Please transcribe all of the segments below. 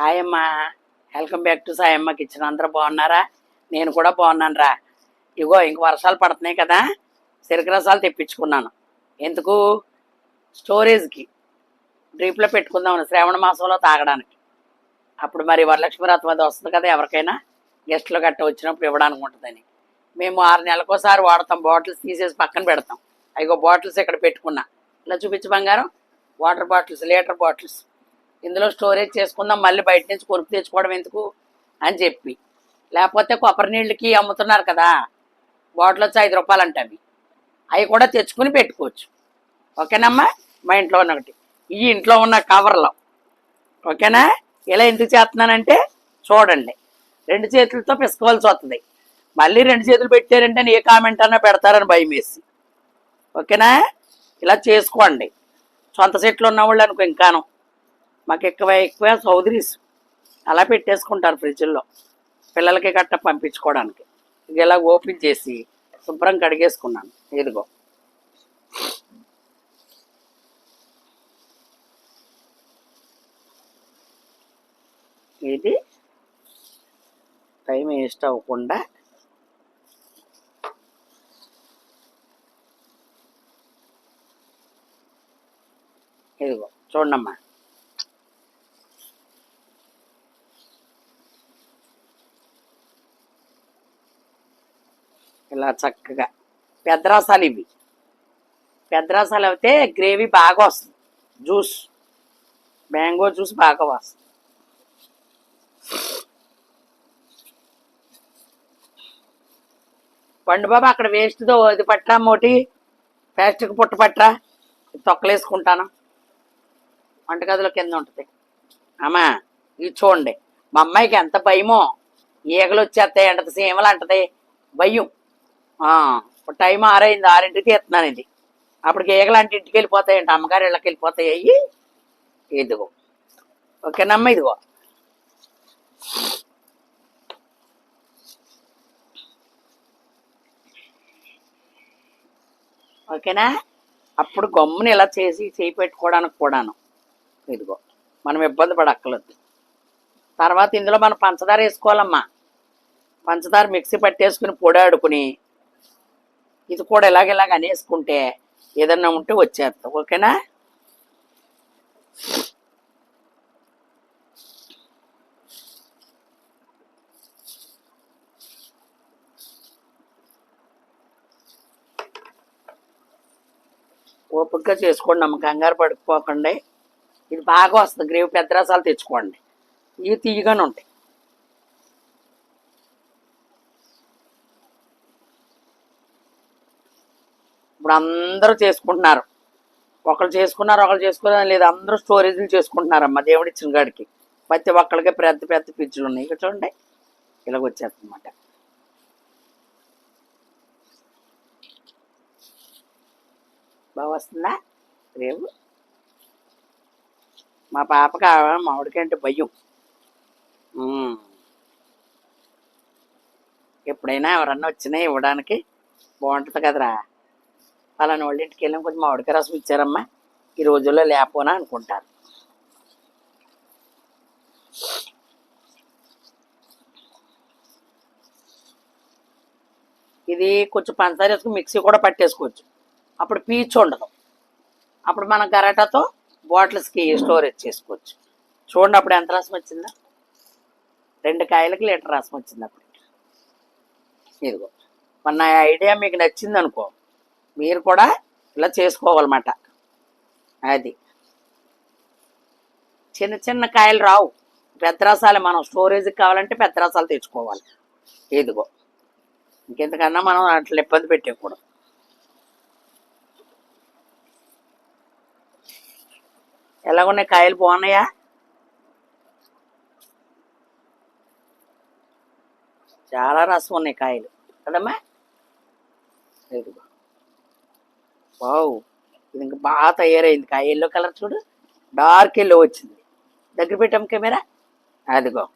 Hi అమ్మా. Welcome back to Sayamma kitchen అందరూ బాగున్నారా? నేను కూడా బాగున్నాను రా ఇగో ఇంక వర్షాలు పడుతున్నాయి కదా. చెరుకు రసాలు తెప్పించుకున్నాను. ఎందుకు? స్టోరేజ్కి డ్రీప్లో పెట్టుకుందామని శ్రావణ మాసంలో తాగడానికి. అప్పుడు మరి వరలక్ష్మి వ్రతం అది వస్తుంది కదా ఎవరికైనా? గెస్ట్లు గట్ట వచ్చినప్పుడు ఇవ్వడానికి ఉంటుందని. మేము ఆరు నెలలకోసారి వాడతాం. బాటిల్స్ తీసేసి పక్కన పెడతాం. అయిగో బాటిల్స్ ఇక్కడ పెట్టుకున్నా. ఇలా చూపించు బంగారం. వాటర్ బాటిల్స్ లీటర్ బాటిల్స్ ఇందులో స్టోరేజ్ చేసుకుందాం మళ్ళీ బయట నుంచి కొనుక్కు తెచ్చుకోవడం ఎందుకు అని చెప్పి. లేకపోతే కొబ్బరి నీళ్ళకి అమ్ముతున్నారు కదా బాటిల్ వచ్చి ఐదు రూపాయలు అంటే అవి. అవి కూడా తెచ్చుకుని పెట్టుకోవచ్చు. ఓకేనమ్మా? మా ఇంట్లో ఉన్న ఒకటి. ఈ ఇంట్లో ఉన్న కవర్లో. ఓకేనా? ఇలా ఎందుకు చేస్తున్నానంటే చూడండి. రెండు చేతులతో పిసుకోవాల్సి వస్తుంది. మళ్ళీ రెండు చేతులు పెట్టారంటే ఏ కామెంట్ అన్నా పెడతారని భయం వేసి. ఓకేనా? ఇలా చేసుకోండి. సొంత సెట్లు ఉన్న వాళ్ళు అనుకో ఇంకాను. మాకు ఎక్కువ ఎక్కువ సౌదరీస్ అలా పెట్టేసుకుంటారు ఫ్రిడ్జ్లో. పిల్లలకి గట్ట పంపించుకోవడానికి. ఇది ఇలా ఓపెన్ చేసి శుభ్రం కడిగేసుకున్నాను. ఇదిగో. ఇది టైం వేస్ట్ అవ్వకుండా ఇదిగో చూడమ్మా. ఇలా చక్కగా. పెద్ద రసాలు ఇవి. పెద్ద రసాలు అయితే గ్రేవీ బాగా వస్తుంది. జ్యూస్. మ్యాంగో జ్యూస్ బాగా వస్తుంది. పండు బాబా అక్కడ వేస్ట్తో ఇది పట్టరా మోటి? ప్లాస్టిక్ పుట్ట పట్టరా తొక్కలేసుకుంటాను. వంటగదిలో కింద ఉంటుంది. అమ్మా ఇది చూడండి. మా అమ్మాయికి ఎంత భయమో. ఈగలు వచ్చేస్తాయి అంటది సీమలు అంటది భయం. టైం ఆరైంది ఆరింటికి ఎత్తున్నాను ఇది. అప్పటికి ఏగలాంటి ఇంటికి వెళ్ళిపోతాయంట అమ్మగారు ఇళ్ళకి వెళ్ళిపోతాయి అయ్యి. ఇదిగో. ఓకేనమ్మా ఇదిగో. ఓకేనా? అప్పుడు గమ్ముని ఇలా చేసి చేయి పెట్టుకోవడానికి కూడాను. ఇదిగో. మనం ఇబ్బంది పడక్కర్లేదు. తర్వాత ఇందులో మనం పంచదార వేసుకోవాలమ్మా. పంచదార మిక్సీ పట్టేసుకుని పొడాడుకుని ఇది కూడా ఇలాగ అనేసుకుంటే ఏదన్నా ఉంటే వచ్చేస్తాం. ఓకేనా? ఓపికగా చేసుకోండి అమ్మ కంగారు పడుకోకండి ఇది బాగా వస్తుంది. గ్రేవీ పెద్ద రసాలు తెచ్చుకోండి. ఇవి తీయగానే ఉంటాయి. ఇప్పుడు అందరూ చేసుకుంటున్నారు. ఒకళ్ళు చేసుకున్నారు ఒకళ్ళు చేసుకున్నారు లేదు. అందరూ స్టోరేజ్లు చేసుకుంటున్నారమ్మా దేవుడు ఇచ్చిన గాడికి ప్రతి ఒక్కళ్ళకి పెద్ద పెద్ద పిచ్చులు ఉన్నాయి. ఇక్కడ చూడండి. ఇలాగ వచ్చేస్తుందన్నమాట. బాగా వస్తుందా? రేపు? మా పాపకి మామిడికంటే భయం. ఎప్పుడైనా ఎవరన్నా వచ్చినా ఇవ్వడానికి బాగుంటుంది కదరా. పలానా వాళ్ళ ఇంటికి వెళ్ళాం కొంచెం మామిడికాయ రసం ఇచ్చారమ్మా. ఈ రోజుల్లో లేకపోనా అనుకుంటారు. ఇది కొంచెం పంచదార వేసుకుని మిక్సీ కూడా పట్టేసుకోవచ్చు. అప్పుడు పీచు ఉండదు. అప్పుడు మనం గరాటాతో బాటిల్స్కి స్టోరేజ్ చేసుకోవచ్చు. చూడండి అప్పుడు ఎంత రసం వచ్చిందా. రెండు కాయలకి లీటర్ రసం వచ్చింది అప్పుడు. ఇదిగో మన ఐడియా మీకు నచ్చింది అనుకో మీరు కూడా ఇలా చేసుకోవాలన్నమాట. అది. చిన్న చిన్న కాయలు రావు. పెద్ద రసాలు మనం స్టోరేజ్కి కావాలంటే పెద్ద రసాలు తెచ్చుకోవాలి. ఇదిగో. ఇంకెందుకన్నా మనం అట్లా ఇబ్బంది పెట్టకూడదు. ఎలాగున్నాయి కాయలు? బాగున్నాయా? చాలా రసం ఉన్నాయి కాయలు. కదమ్మా? ఇదిగో. వావ్. ఇది ఇంకా బాగా తయారైంది. కాయ ఎల్లో కలర్ చూడు. డార్క్ ఎల్లో వచ్చింది. దగ్గర పెట్టాం కెమెరా. అదిగో.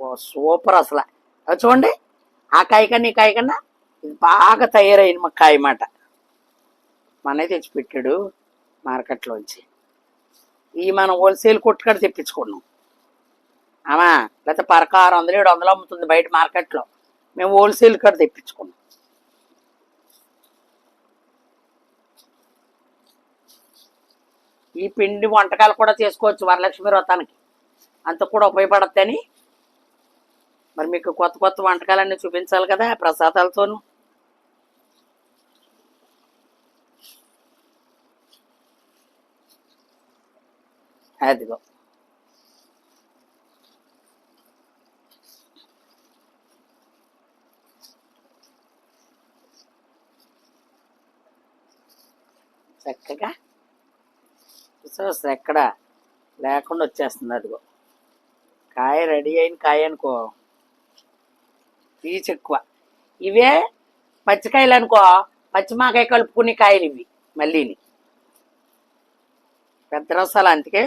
ఓ సూపర్ అసలు. అది చూడండి. ఆ కాయ కన్నా ఈ కాయ కన్నా ఇది బాగా తయారైంది మా కాయ మాట. మనే తెచ్చిపెట్టాడు మార్కెట్లోంచి. ఈ మనం హోల్సేల్ కొట్టుకాడ తెప్పించుకున్నాం. ఆమా లేకపోతే పరక ఆరు వందలు ఏడు వందలు అమ్ముతుంది బయట మార్కెట్లో. మేము హోల్సేల్ కాడ తెప్పించుకున్నాం. ఈ పిండి వంటకాలు కూడా చేసుకోవచ్చు వరలక్ష్మి వ్రతానికి. అంత కూడా ఉపయోగపడద్దని. మరి మీకు కొత్త కొత్త వంటకాలన్నీ చూపించాలి కదా ప్రసాదాలతోనూ. అదిగో చక్కగా సో ఎక్కడ లేకుండా వచ్చేస్తుంది అదిగో. కాయ రెడీ అయిన కాయ అనుకో. పీచు ఎక్కువ. ఇవే పచ్చికాయలు అనుకో. పచ్చిమాకాయ కలుపుకునే కాయలు ఇవి మళ్ళీని. పెద్ద రసాలు అందుకే.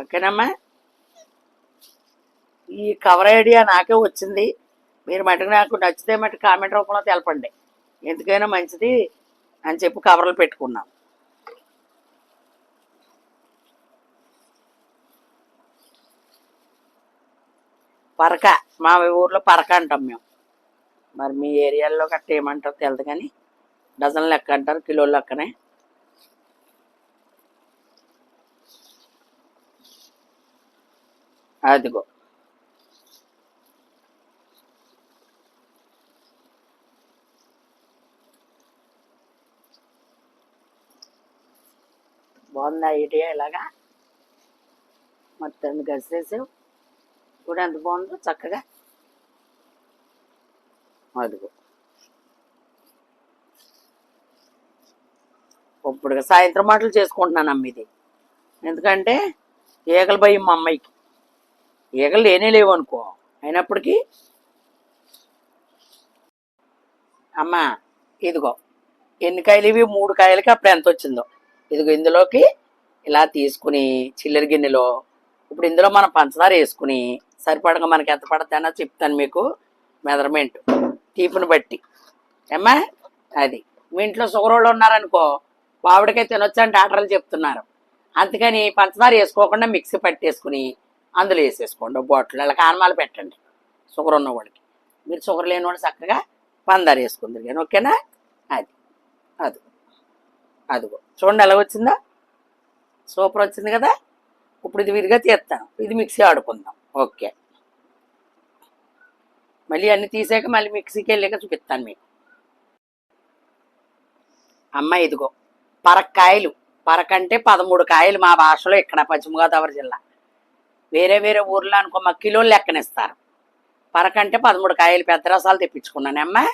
ఓకేనమ్మా? ఈ కవర్ ఐడియా నాకే వచ్చింది. మీరు మటుకు నాకు నచ్చితే మటుకు కామెంట్ రూపంలో తెలపండి. ఎందుకైనా మంచిది అని చెప్పి కవర్లు పెట్టుకున్నాం. పరక మా ఊర్లో పరక అంటాం మేము. మరి మీ ఏరియాలో గట్ట ఏమంటారో తెలియదు కానీ డజన్ లెక్క అంటారు కిలోలు లెక్కనే. అదిగో. బాగుందా ఐడియా ఇలాగా మొత్తం గసేసావు కూడా ఎంత బాగుందో చక్కగా అదిగో. ఇప్పుడు సాయంత్రం మాటలు చేసుకుంటున్నాను అమ్మ ఇది. ఎందుకంటే ఈగలు భయం మా అమ్మాయికి. ఈగలు లేనే లేవు అనుకో. అయినప్పటికీ అమ్మ ఇదిగో. ఎన్ని కాయలు? ఇవి మూడు కాయలకి అప్పుడు ఎంత వచ్చిందో. ఇదిగో ఇందులోకి ఇలా తీసుకుని చిల్లర గిన్నెలో ఇప్పుడు ఇందులో మనం పంచదార వేసుకుని సరిపడగా మనకి ఎంత పడతానో చెప్తాను మీకు మెజర్మెంట్. తీపుని బట్టి. ఏమ్మా? అది. మీ ఇంట్లో షుగర్ వాళ్ళు ఉన్నారనుకో బావిడికే తినొచ్చు డాక్టర్లు చెప్తున్నారు. అందుకని పంచదార వేసుకోకుండా మిక్సీ పట్టేసుకుని అందులో వేసేసుకోండి. బాటిల్. అలా కానమాలు పెట్టండి. షుగర్ ఉన్నవాడికి మీరు షుగర్ లేనివాడు చక్కగా పందార వేసుకుందరు కానీ ఓకేనా? అది. అది అదిగో. చూడండి ఎలా వచ్చిందా? సూపర్ వచ్చింది కదా? ఇప్పుడు ఇది విరిగా తీస్తాను ఇది మిక్సీ ఆడుకుందాం. ఓకే. మళ్ళీ అన్ని తీసాక మళ్ళీ మిక్సీకి వెళ్ళాక చూపిస్తాను మీకు. అమ్మ ఇదిగో పరక్కాయలు. పరక అంటే పదమూడు కాయలు మా భాషలో ఇక్కడ పశ్చిమ గోదావరి జిల్లా. వేరే వేరే ఊర్లో అనుకో మా కిలోలు లెక్కనిస్తారు. పరకంటే పదమూడు కాయలు పెద్ద రసాలు తెప్పించుకున్నాను. అమ్మ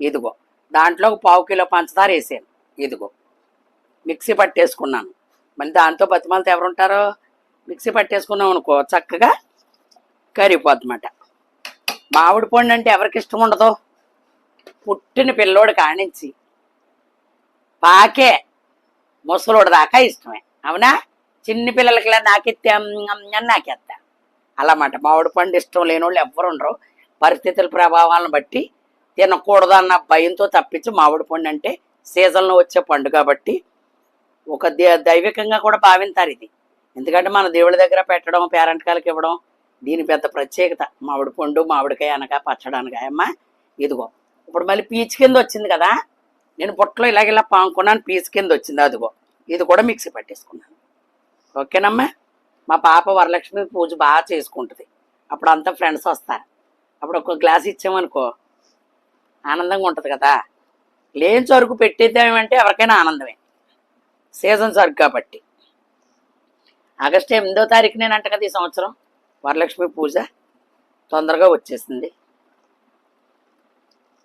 ఇదిగో. దాంట్లో పావు కిలో పంచదార వేసాను. ఇదిగో. మిక్సీ పట్టేసుకున్నాను. మళ్ళీ దాంతో బతిమాలతో ఎవరు ఉంటారో మిక్సీ పట్టేసుకున్నాం అనుకో చక్కగా కరిగిపోద్దన్నమాట. మామిడి పండు అంటే ఎవరికి ఇష్టం ఉండదు? పుట్టిన పిల్లోడు కానించి పాకే ముసలోడు దాకా ఇష్టమే. అవునా? చిన్న పిల్లలకిలా నాకెత్తే అని నాకెత్తా. అలామాట మామిడి పండు ఇష్టం లేని వాళ్ళు ఎవ్వరు ఉండరు. పరిస్థితుల ప్రభావాలను బట్టి తినకూడదు అన్న భయంతో తప్పించి మామిడి పండు అంటే సీజన్లో వచ్చే పండు కాబట్టి ఒక దే- దైవికంగా కూడా భావింతారు ఇది. ఎందుకంటే మన దేవుడి దగ్గర పెట్టడం పేరెంట్కాలకి ఇవ్వడం దీని పెద్ద ప్రత్యేకత. మామిడి పండు మామిడికాయ అనగా పచ్చడి అనగా అమ్మా ఇదిగో. ఇప్పుడు మళ్ళీ పీచు కింద వచ్చింది కదా? నేను పొట్టలో ఇలాగ ఇలా పాముకున్నాను పీచు కింద వచ్చింది అదిగో. ఇది కూడా మిక్సీ పట్టేసుకున్నాను. ఓకేనమ్మా? మా పాప వరలక్ష్మి పూజ బాగా చేసుకుంటుంది. అప్పుడు అంతా ఫ్రెండ్స్ వస్తారు. అప్పుడు ఒక గ్లాస్ ఇచ్చామనుకో ఆనందంగా ఉంటుంది కదా? లేని చరుకు పెట్టేద్దామంటే ఎవరికైనా ఆనందమే. సీజన్ సరుకు కాబట్టి. ఆగస్టు ఎనిమిదో తారీఖు నేను అంట కదా ఈ సంవత్సరం. వరలక్ష్మి పూజ తొందరగా వచ్చేసింది.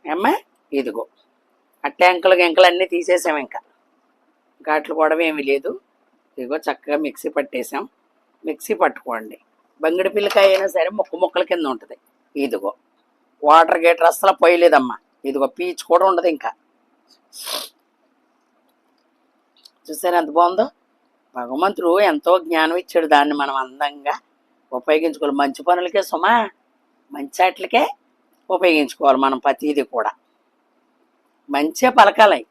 ఏమ్మా? ఇదిగో. ఆ గెంకలు అన్నీ తీసేసాం ఇంకా. ఘాట్లు కూడా ఏమీ లేదు. ఇదిగో చక్కగా మిక్సీ పట్టేసాం. మిక్సీ పట్టుకోండి. బంగిడి పిల్లకాయ అయినా సరే ముక్క ముక్కల కింద ఉంటుంది. ఇదిగో. వాటర్ గేటర్ అస్సలు పోయలేదమ్మా ఇదిగో పీచు కూడా ఉండదు ఇంకా. చూసారు ఎంత బాగుందో? భగవంతుడు ఎంతో జ్ఞానం ఇచ్చాడు దాన్ని మనం అందంగా. ఉపయోగించుకోవాలి. మంచి పనులకే సుమా మంచి వాటికే ఉపయోగించుకోవాలి మనం ప్రతిదీ కూడా. మంచే పలకాలి.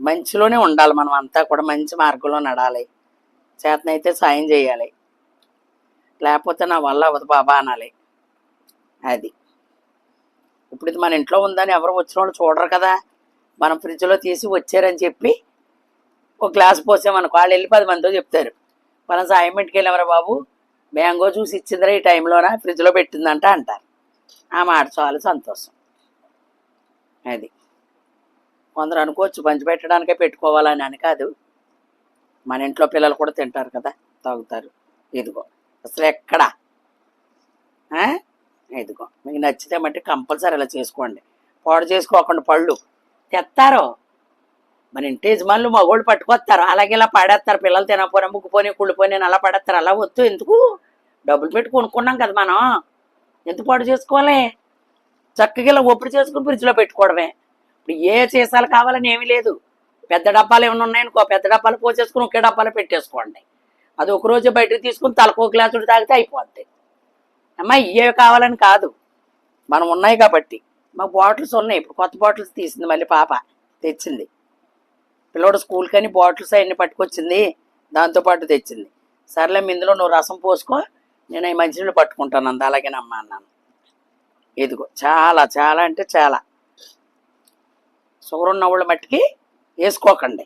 మంచిలోనే ఉండాలి మనం అంతా కూడా. మంచి మార్గంలో నడాలి. చేతనైతే సాయం చేయాలి. లేకపోతే నా వల్ల అవ్వదు బాబా అనాలి. అది. ఇప్పుడు ఇది మన ఇంట్లో ఉందని ఎవరు వచ్చిన వాళ్ళు చూడరు కదా. మనం ఫ్రిడ్జ్లో తీసి వచ్చారని చెప్పి ఒక గ్లాస్ పోసామనుకో వాళ్ళు వెళ్ళి పది మందితో చెప్తారు. మనం సాయం పెట్టుకెళ్ళామరా బాబు. మ్యాంగో జ్యూస్ ఇచ్చిందిరా ఈ టైంలోనా? ఫ్రిడ్జ్లో పెట్టిందంట అంటారు. ఆ మాట చాలు సంతోషం. అది. కొందరు అనుకోవచ్చు పంచి పెట్టడానికే పెట్టుకోవాలని అని కాదు. మన ఇంట్లో పిల్లలు కూడా తింటారు కదా తాగుతారు. ఇదిగో అసలు ఎక్కడా? ఇదిగో మీకు నచ్చితే మట్టి కంపల్సరీ ఇలా చేసుకోండి. పాడు చేసుకోకుండా పళ్ళు తెస్తారు మన ఇంటి యజమానులు మగోళ్ళు పట్టుకొస్తారు. అలాగే ఇలా పాడేస్తారు. పిల్లలు తినపోయినా ముగ్గుపోని కుళ్ళిపోయి అలా పడేస్తారు. అలా వద్దు. ఎందుకు? డబ్బులు పెట్టి కొనుక్కున్నాం కదా మనం. ఎంత పాడు చేసుకోవాలి? చక్కగా ఇలా ఒప్పుడు చేసుకుని ఫ్రిడ్జ్లో పెట్టుకోవడమే. ఇప్పుడు ఏ సీసాలు కావాలని ఏమీ లేదు. పెద్ద డబ్బాలు ఏమైనా ఉన్నాయనుకో పెద్ద డబ్బాలు పోసేసుకుని ఒకే డబ్బాలో పెట్టేసుకోండి. అది ఒకరోజు బయటకు తీసుకుని తలకో గ్లాసులు తాగితే అయిపోద్ది. అమ్మా ఇవే కావాలని కాదు. మనం ఉన్నాయి కాబట్టి. మాకు బాటిల్స్ ఉన్నాయి. ఇప్పుడు కొత్త బాటిల్స్ తీసింది మళ్ళీ పాప తెచ్చింది. పిల్లోడు స్కూల్ కానీ బాటిల్స్ అవన్నీ పట్టుకొచ్చింది దాంతోపాటు తెచ్చింది. సర్లే ఇందులో నువ్వు రసం పోసుకో నేను ఈ మంచినీళ్ళు పట్టుకుంటాను అంత అలాగేనమ్మా అన్నాను. ఇదిగో చాలా చాలా అంటే చాలా. షుగర్ ఉన్న వాళ్ళ మట్టికి వేసుకోకండి.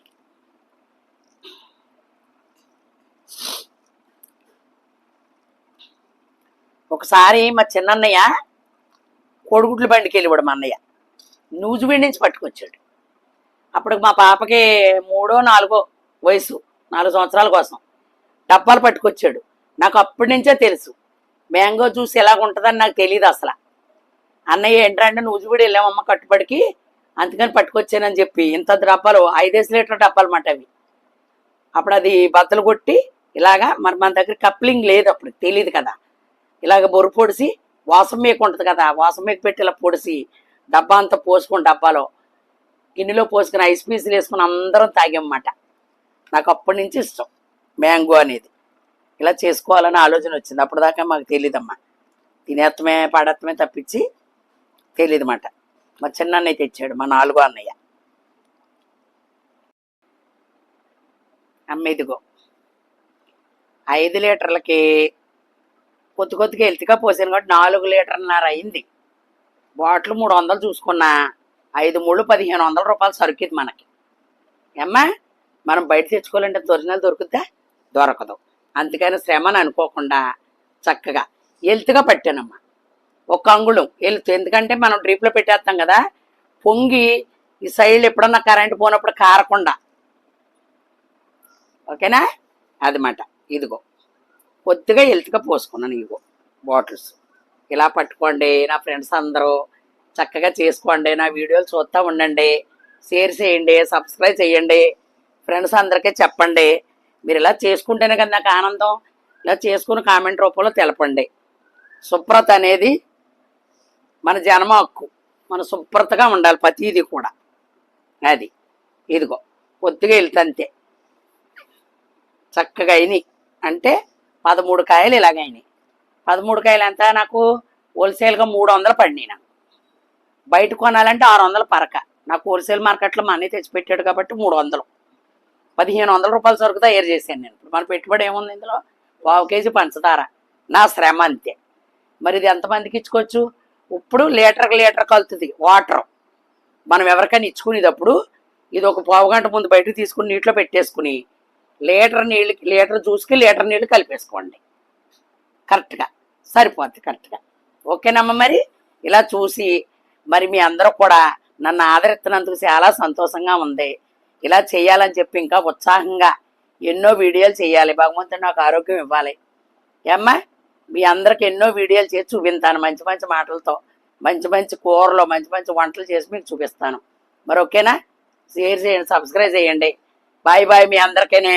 ఒకసారి మా చిన్నన్నయ్య కోడిగుడ్లు బండికి వెళ్ళివాడు మా అన్నయ్య. నూజివీడి నుంచి పట్టుకొచ్చాడు. అప్పుడు మా పాపకి మూడో నాలుగో వయసు నాలుగు సంవత్సరాల కోసం. డబ్బాలు పట్టుకొచ్చాడు. నాకు అప్పటి నుంచే తెలుసు. మ్యాంగో జ్యూస్ ఎలాగ ఉంటుందని నాకు తెలియదు అసలు. అన్నయ్య ఏంటంటే నూజివీడి వెళ్ళామమ్మ కట్టుబడికి? అందుకని పట్టుకొచ్చానని చెప్పి ఇంత డబ్బాలు ఐదేసి లీటర్ డబ్బాలు మాట అవి. అప్పుడు అది బద్దలు కొట్టి ఇలాగా మరి మన దగ్గర కప్లింగ్ లేదు అప్పుడు తెలియదు కదా. ఇలాగ బొరు పొడిసి వాసం మేక ఉంటుంది కదా వాసం మేక పెట్టి ఇలా పొడిసి డబ్బా అంతా పోసుకుని డబ్బాలో గిన్నెలో పోసుకుని ఐస్ పీసులు వేసుకుని అందరం తాగామన్నమాట. నాకు అప్పటి నుంచి ఇష్టం మ్యాంగో అనేది. ఇలా చేసుకోవాలని ఆలోచన వచ్చింది. అప్పుడు దాకా మాకు తెలియదమ్మా తినేత్తమే పాడత్తమే తప్పించి తెలియదు మా చిన్నన్నయ్య తెచ్చాడు మా నాలుగో అన్నయ్య. అమ్మ ఇదిగో ఐదు లీటర్లకి కొద్ది కొద్దిగా హెల్త్గా పోసాను కాబట్టి నాలుగు లీటర్న్నర అయింది. బాటిల్ మూడు వందలు చూసుకున్నా. ఐదు మూడు పదిహేను వందల రూపాయలు సరుకుది మనకి. ఏమ్మా? మనం బయట తెచ్చుకోవాలంటే ఒరిజినల్ దొరుకుద్దా? దొరకదు. అందుకని శ్రమను అనుకోకుండా చక్కగా ఎల్తుగా పట్టానమ్మా. ఒక అంగుళం ఎలుతు. ఎందుకంటే మనం డ్రీప్లో పెట్టేస్తాం కదా పొంగి ఈ సైడ్ ఎప్పుడన్నా కరెంట్ పోనప్పుడు కారకుండా. ఓకేనా? అది మాట ఇదిగో. కొద్దిగా ఎలుతుగా పోసుకున్నాను ఇదిగో బాటిల్స్. ఇలా పట్టుకోండి నా ఫ్రెండ్స్ అందరూ. చక్కగా చేసుకోండి నా వీడియోలు చూస్తూ ఉండండి షేర్ చేయండి సబ్స్క్రైబ్ చేయండి ఫ్రెండ్స్ అందరికీ చెప్పండి. మీరు ఇలా చేసుకుంటేనే కదా నాకు ఆనందం. ఇలా చేసుకుని కామెంట్ రూపంలో తెలపండి. శుభ్రత అనేది మన జన్మ హక్కు. మన శుభ్రతగా ఉండాలి ప్రతిదీ కూడా. అది. ఇదిగో కొద్దిగా వెళ్తంతే చక్కగా అయినాయి. అంటే పదమూడు కాయలు ఇలాగైనాయి పదమూడు కాయలు ఎంత? నాకు హోల్సేల్గా మూడు వందలు పడినాయి నాకు. బయట కొనాలంటే ఆరు వందలు పరక. నాకు హోల్సేల్ మార్కెట్లో మా అన్నయ్య తెచ్చిపెట్టాడు కాబట్టి మూడు వందలు పదిహేను వందల రూపాయల సరుకు తయారు చేశాను నేను. ఇప్పుడు మన పెట్టుబడి ఏముంది ఇందులో? పావు కేజీ పంచదార. నా శ్రమ అంతే. మరి ఇది ఎంతమందికి ఇచ్చుకోవచ్చు? ఇప్పుడు లీటర్కి లీటర్ కలుతుంది. వాటర్. మనం ఎవరికైనా ఇచ్చుకునేటప్పుడు ఇది ఒక పావు గంట ముందు బయటకు తీసుకుని నీటిలో పెట్టేసుకుని లీటర్ నీళ్ళు లీటర్ జ్యూస్కి లీటర్ నీళ్ళు కలిపేసుకోండి. కరెక్ట్గా. సరిపోద్ది కరెక్ట్గా. ఓకేనమ్మా మరి? ఇలా చూసి మరి మీ అందరూ కూడా నన్ను ఆదరిస్తున్నందుకు చాలా సంతోషంగా ఉంది. ఇలా చేయాలని చెప్పి ఇంకా ఉత్సాహంగా ఎన్నో వీడియోలు చేయాలి. భగవంతుడు నాకు ఆరోగ్యం ఇవ్వాలి. ఏమ్మా? మీ అందరికి ఎన్నో వీడియోలు చేసి చూపిస్తాను. మంచి మంచి మాటలతో మంచి మంచి కూరలు మంచి మంచి వంటలు చేసి మీకు చూపిస్తాను. మరి ఓకేనా? షేర్ చేయండి సబ్స్క్రైబ్ చేయండి. బాయ్ బాయ్ మీ అందరికీనే.